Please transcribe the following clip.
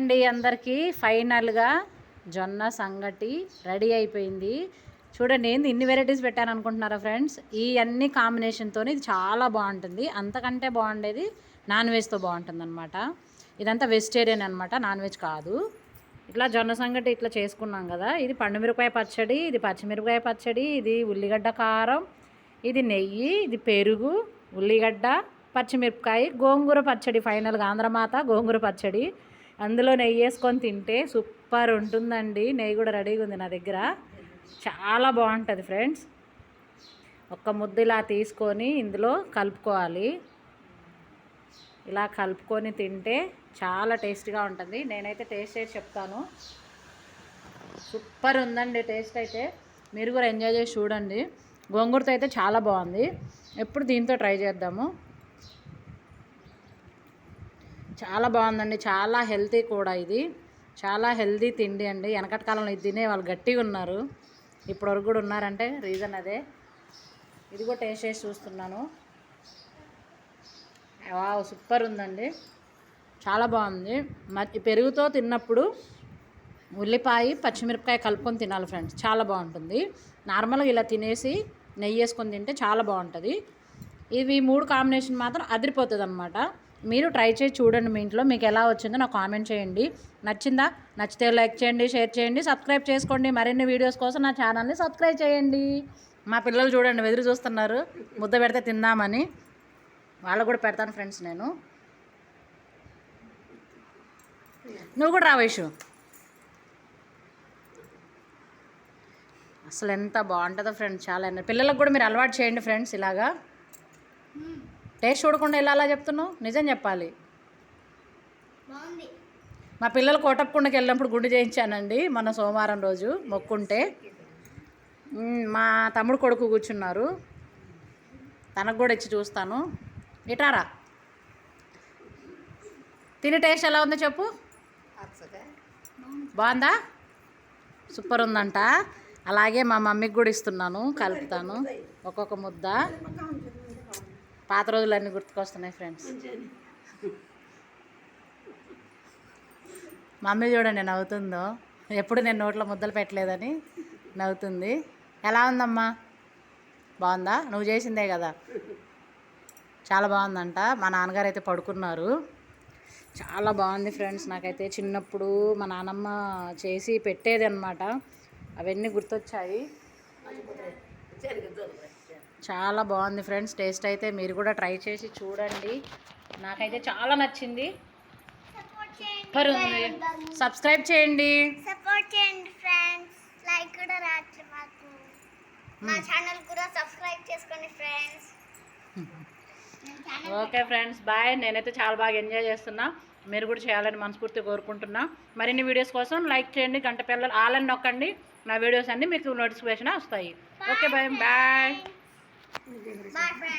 అండి అందరికీ ఫైనల్గా జొన్న సంగటి రెడీ అయిపోయింది. చూడండి ఏంది ఇన్ని వెరైటీస్ పెట్టాను అనుకుంటున్నారా ఫ్రెండ్స్? ఈ అన్ని కాంబినేషన్తో ఇది చాలా బాగుంటుంది. అంతకంటే బాగుండేది నాన్ వెజ్తో బాగుంటుంది అనమాట ఇదంతా వెజిటేరియన్ అనమాట నాన్ వెజ్ కాదు. ఇట్లా జొన్న సంగటి ఇట్లా చేసుకున్నాం కదా ఇది పండుమిరపకాయ పచ్చడి ఇది పచ్చిమిరపకాయ పచ్చడి ఇది ఉల్లిగడ్డ కారం ఇది నెయ్యి ఇది పెరుగు ఉల్లిగడ్డ పచ్చిమిరపకాయ గోంగూర పచ్చడి ఫైనల్గా ఆంధ్రమాత గోంగూర పచ్చడి. అందులో నెయ్యి వేసుకొని తింటే సూపర్ ఉంటుందండి. నెయ్యి కూడా రెడీగా ఉంది నా దగ్గర. చాలా బాగుంటుంది ఫ్రెండ్స్. ఒక్క ముద్ద ఇలా తీసుకొని ఇందులో కలుపుకోవాలి. ఇలా కలుపుకొని తింటే చాలా టేస్ట్గా ఉంటుంది. నేనైతే టేస్ట్ చేసి చెప్తాను. సూపర్ ఉందండి టేస్ట్ అయితే. మీరు కూడా ఎంజాయ్ చేసి చూడండి. గోంగూరతో అయితే చాలా బాగుంది. ఎప్పుడు దీంతో ట్రై చేద్దాము. చాలా బాగుందండి. చాలా హెల్తీ కూడా ఇది. చాలా హెల్దీ తిండి అండి. వెనకటి కాలంలో ఇది తినే వాళ్ళు గట్టిగా ఉన్నారు. ఇప్పటివరకు కూడా ఉన్నారంటే రీజన్ అదే. ఇది కూడా టేస్ట్ చేసి చూస్తున్నాను. వావ్ సూపర్ ఉందండి. చాలా బాగుంది. మరి పెరుగుతో తిన్నప్పుడు ఉల్లిపాయ పచ్చిమిరపకాయ కలుపుకొని తినాలి ఫ్రెండ్స్. చాలా బాగుంటుంది. నార్మల్గా ఇలా తినేసి నెయ్యి వేసుకొని తింటే చాలా బాగుంటుంది. ఇవి మూడు కాంబినేషన్ మాత్రం అదిరిపోతుంది అనమాట మీరు ట్రై చేసి చూడండి మీ ఇంట్లో. మీకు ఎలా వచ్చిందో నాకు కామెంట్ చేయండి. నచ్చిందా? నచ్చితే లైక్ చేయండి షేర్ చేయండి సబ్స్క్రైబ్ చేసుకోండి. మరిన్ని వీడియోస్ కోసం నా ఛానల్ని సబ్స్క్రైబ్ చేయండి. మా పిల్లలు చూడండి ఎదురు చూస్తున్నారు. ముద్ద పెడితే తిందామని. వాళ్ళకు కూడా పెడతాను ఫ్రెండ్స్ నేను. నువ్వు కూడా రావేషు అసలు ఎంత బాగుంటుందో ఫ్రెండ్స్ చాలా పిల్లలకు కూడా మీరు అలవాటు చేయండి ఫ్రెండ్స్ ఇలాగా. టేస్ట్ చూడకుండా ఇలా అలా చెప్తున్నావు? నిజం చెప్పాలి. మా పిల్లలు కోటప్పకుండకి వెళ్ళినప్పుడు గుండు చేయించానండి మన సోమవారం రోజు మొక్కుంటే. మ్, మా తమ్ముడు కొడుకు కూర్చున్నారు. తనకు కూడా ఇచ్చి చూస్తాను. ఇటారా తిని టేస్ట్ ఎలా ఉందో చెప్పు? బాగుందా? సూపర్ ఉందంట. అలాగే మా మమ్మీకి కూడా ఇస్తున్నాను కలుపుతాను. ఒక్కొక్క ముద్ద. పాత రోజులన్నీ గుర్తుకొస్తున్నాయి ఫ్రెండ్స్. మమ్మీ చూడండి నవ్వుతుందో. ఎప్పుడు నేను నోట్లో ముద్దలు పెట్టలేదని నవ్వుతుంది. ఎలా ఉందమ్మా? బాగుందా? నువ్వు చేసిందే కదా. చాలా బాగుందంట. మా నాన్నగారు అయితే పడుకున్నారు. చాలా బాగుంది ఫ్రెండ్స్ నాకైతే. చిన్నప్పుడు మా నాన్నమ్మ చేసి పెట్టేది అనమాట అవన్నీ గుర్తొచ్చాయి. చాలా బాగుంది ఫ్రెండ్స్. టేస్ట్ అయితే మీరు కూడా ట్రై చేసి చూడండి. నాకైతే చాలా నచ్చింది. సబ్స్క్రైబ్ చేయండి. సపోర్ట్ చేయండి ఫ్రెండ్స్ లైక్ కూడా రాత్రి మాకు. మా ఛానల్ కూడా సబ్స్క్రైబ్ చేసుకోండి ఫ్రెండ్స్ ఓకే ఫ్రెండ్స్ బాయ్. నేనైతే చాలా బాగా ఎంజాయ్ చేస్తున్నా. మీరు కూడా చేయాలని మనస్ఫూర్తిగా కోరుకుంటున్నా. మరిన్ని వీడియోస్ కోసం లైక్ చేయండి. గంట పిల్లలు ఆలని నొక్కండి. నా వీడియోస్ అన్నీ మీకు నోటిఫికేషన్ వస్తాయి. Okay bye bye Bye, friends.